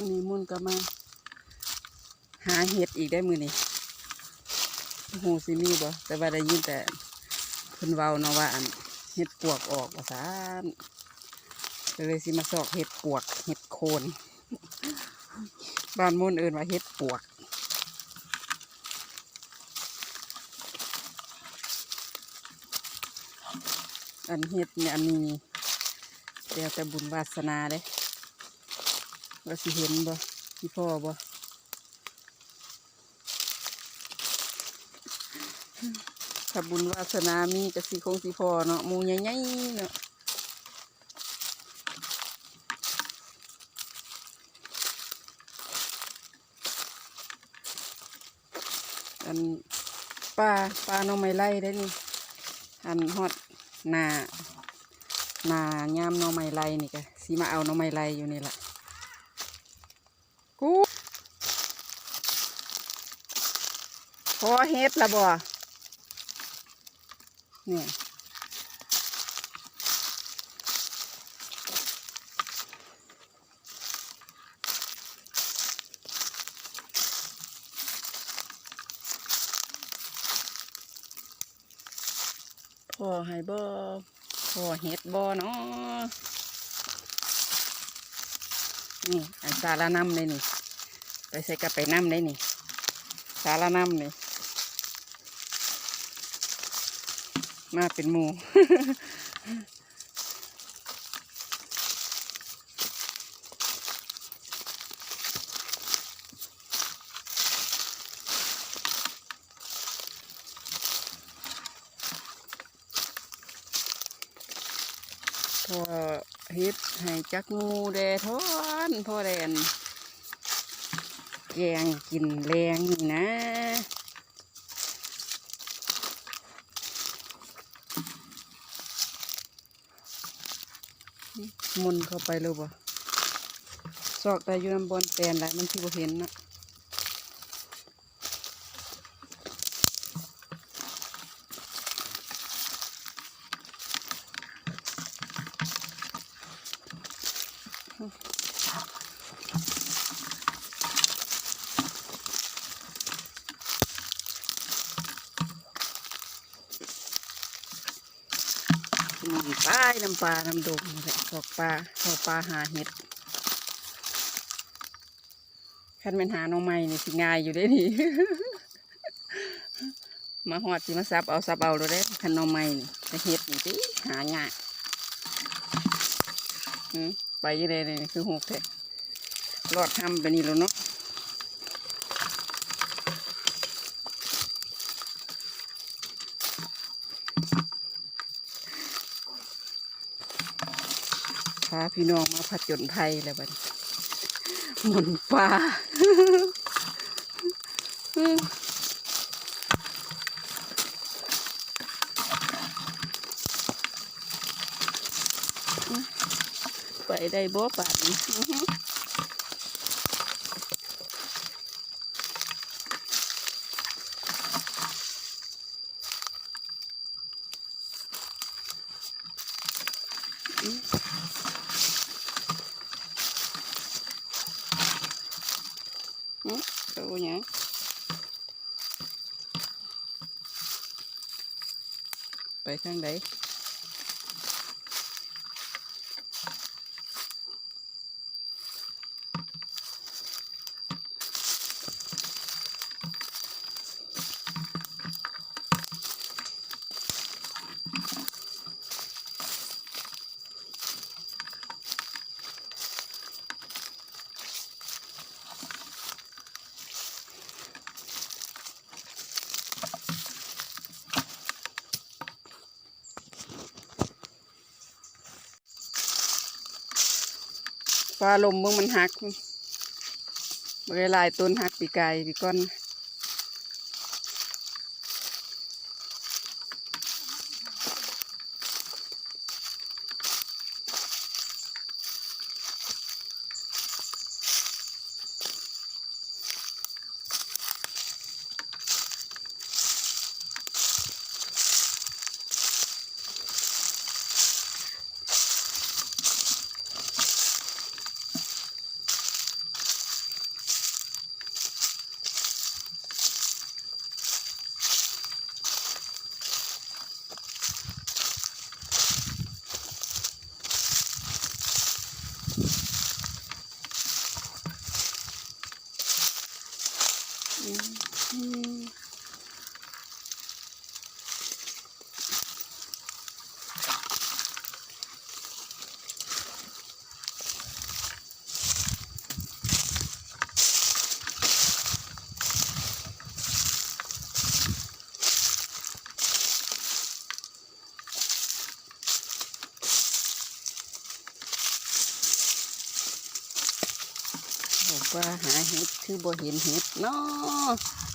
นี้มุ่นก็มา หาเห็ดอีกได้มือนี่โอ้โหสิมีบ่แต่ว่าได้ยินแต่เพิ่นเว้าเนาะว่าอันเห็ดปวกออกว่าซานเลยสิมาสอกเห็ดปวก เห็ดโคนบ้านมุ่นเอื่นว่าเห็ดปวกอันเห็ดเนี่ยอันนี้เดี๋ยวแต่บุญวาสนาเด้ ว่าสิเห็นบ่สิพ่อบ่ถ้าบุญวาสนามีก็สิคงสิพ่อเนาะมูใหญ่ๆเนาะอันปลาปลาน้องไม้ไล่ได้นี่อันฮอดหนาหนายามน้องไม้ไล่นี่ก็สิมาเอาน้องไม้ไล่อยู่นี่แหละกู พอเฮ็ดละบ่เนี่ยพอให้บ่พอเฮ็ดบ่เนาะนี่อันสารน้ำเลยนี่ ไปใส่กระไปน้ำได้นี่ สารน้ำนี่ มาเป็นหมูพอเฮ็ดให้จักงูแดทอนพ่อแดนแกงกินแรงนี่นะ มุนเข้าไปเลยบ่ซอกแต่อยู่น้ำบนแตนหละมันที่บ่เห็นนะ มุนป้าน้ำปลา น้ำดงนี่แหละซอกปลาซอกปลาหาเห็ดคันเป็นหาหน้องใหม่นี่สิง่ายอยู่เด้นี่มาหอดสิมาซับเอาซับเอาเลยเด้คันหน้องใหม่นี่แต่เห็ดนี่สิหาง่ายไปยังไงนี่คือหกแท้รอดทำไปนี่แล้วเนาะ พาพี่น้องมาผจญภัยแล้วบัดหมุนปลาไปได้บ่ป่านนี้อื้อหืออื้ออื้อตัวหยัง ไปทางใด ฟ้าลมมึงมันหักเวลายต้นหักปีกายปีก้อน ว่าหาเห็ดคือบ่เห็นเห็ดเนาะ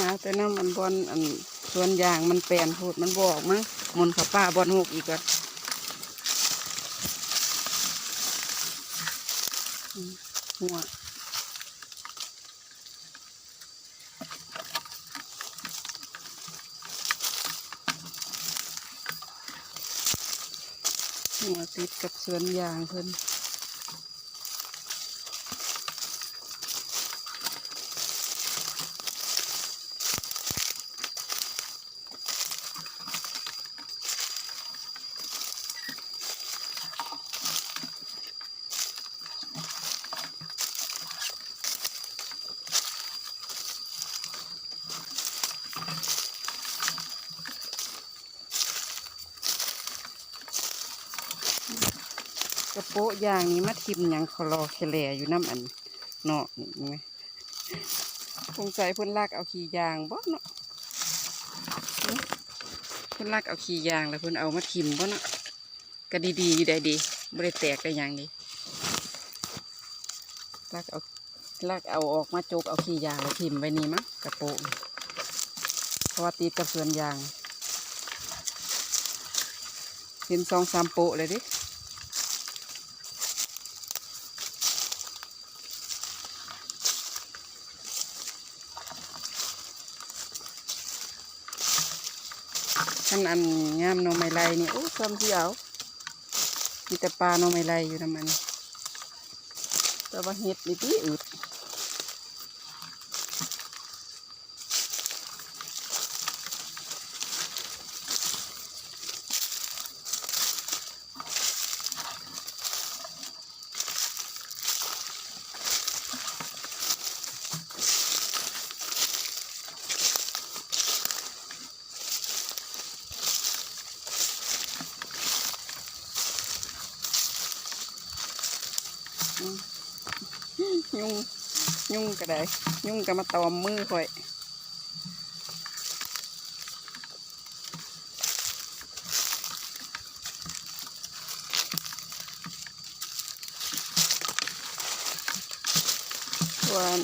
หาแต่น้ำมันบอลอันส่วนยางมันแปลนโพดมันบอกมั้งมุนเขป้าบอลหกอีกอะอืมหัวหัวติดกับสวนยางเพิ่น กระโปะยางนี้มาทิมยังคลอแคลอยู่น้ำอันเนาะนี่ไหมคงใจเพิ่นลากเอาขี้ยางบ่เนาะเพิ่นลากเอาขี้ยางแล้วเพิ่นเอามาทิมบ่เนาะก็ดีๆอยู่ได้ดีบ่ได้แตกได้หยังดีลากเอาลากเอาออกมาจกเอาขี้ยางแล้วทิมไว้นี่มั้งกระโปะนี่เพราะว่าติดกับสวนยางเห็นสองสามโปะเลยดิ ขันอันงามนอไม้ไล่นี่โอ้ซ้ำที่เอามีแต่ปลานอไม้ไล่อยู่นะมันแต่ว่าเห็ดนี่พี่อึดอืม ยุ่งยุ่งก็ได้ ยุ่งก็มาตอมมือข่อยส่วน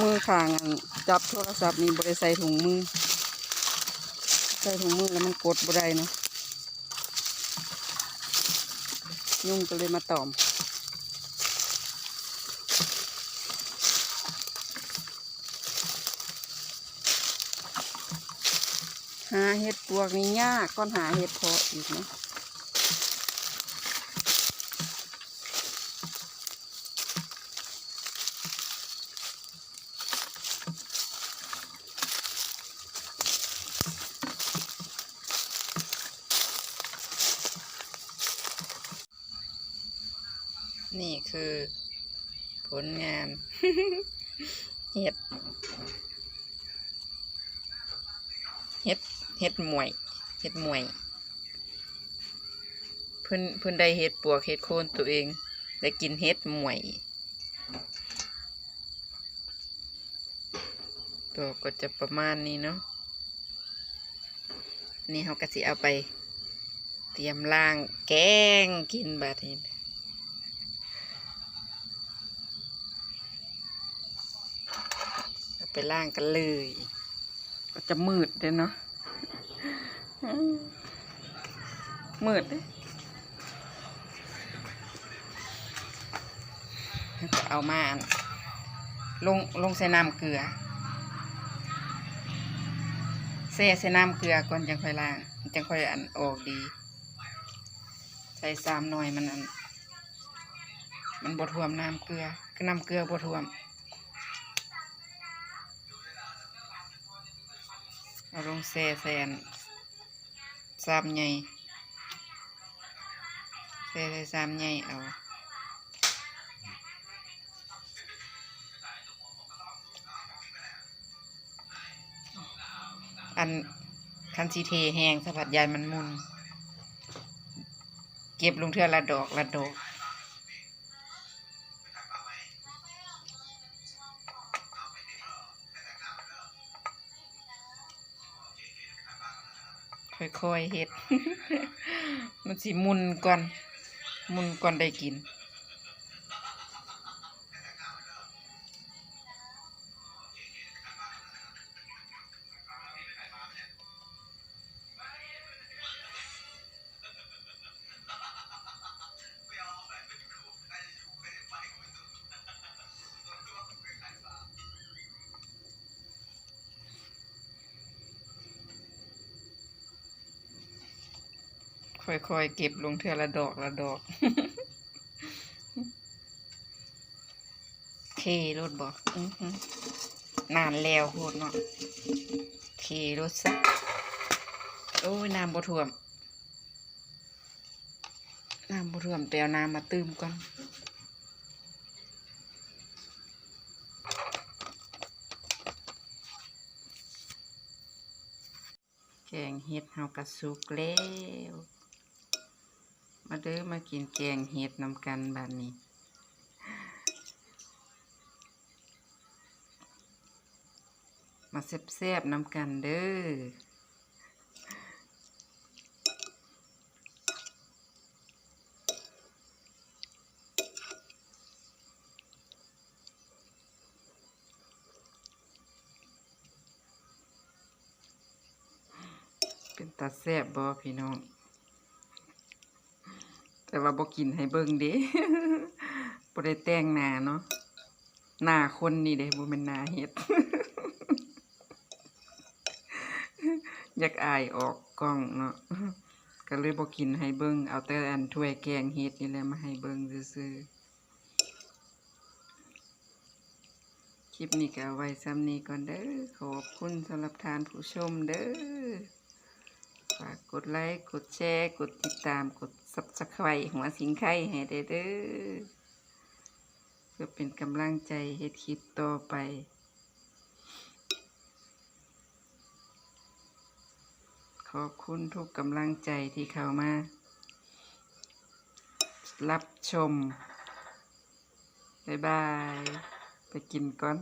มือข้างอันจับโทรศัพท์นี่บริใส่ถุงมือ ใส่ถุงมือแล้วมันกดบ่ได้เนาะยุ่งก็เลยมาตอมาเห็ดปวกนี่ยากก้อนหาเห็ดเพาะอีกเนาะนี่คือผลงาน เห็ด เฮ็ดหมวยเฮ็ดหมวย เพิ่นเพิ่นได้เฮ็ดปวกเฮ็ดโคนตัวเองได้กินเฮ็ดหมวยตัวก็จะประมาณนี้เนาะนี่เขาก็สิเอาไปเตรียมล่างแกงกินบัดนี้ไปล่างกันเลย ก็จะมืดเลยเนาะ มืดเลยแล้วก็เอามาอันลงลงใส่น้ำเกลือแช่ใส่น้ำเกลือก่อนจังค่อยล้างมันจังค่อยอันออกดี ใส่สามหน่อยมันอันมันบดท่วมน้ำเกลือก็น้ำเกลือบดท่วมเอาลงแซ่แซน สามใหญ่ใส่เลยสามใหญ่เอาอันคันซีเทแหงสะพัดยายมันมุน เก็บลงเทือละดอกละดอก ค่อยๆเฮ็ด มันสิมุนก่อน มุนก่อนได้กิน ค่อยๆเก็บลงเทือละดอกละดอกเทรถบอกอนานแล้วโหดเนาะเทรถซะโอ้ยน้ำบ่ท่วมน้ำบ่ท่วมแปลวน้ำมาตื้มก่อนแกงเห็ดเฮากระสุกแล้ว มาเด้อมากินแกงเห็ดนำกันแบบนี้ มาแซ่บๆนำกันเด้อเป็นตาแซ่บบ่พี่น้อง แต่ว่าบ่กินให้เบิ่งเด้บ่ได้แต่งหน้าเนาะหน้าคนนี่เด้บ่แม่นหน้าเฮ็ด อยากอายออกกล้องเนาะก็เลยบ่กินให้เบิ่งเอาแต่อันถ้วยแกงเฮ็ดนี่แหละมาให้เบิ่งซื่อๆคลิปนี้ก็เอาไว้ซ้ำนี้ก่อนเด้อขอบคุณสำหรับทานผู้ชมเด้อ ฝากกดไลค์ กดแชร์ กดติดตาม กด subscribe หัวสิงไข่ให้เด้อเพื่อเป็นกำลังใจเฮ็ดคลิปต่อไปขอบคุณทุกกำลังใจที่เข้ามา รับชม บ๊ายบาย ไปกินก่อน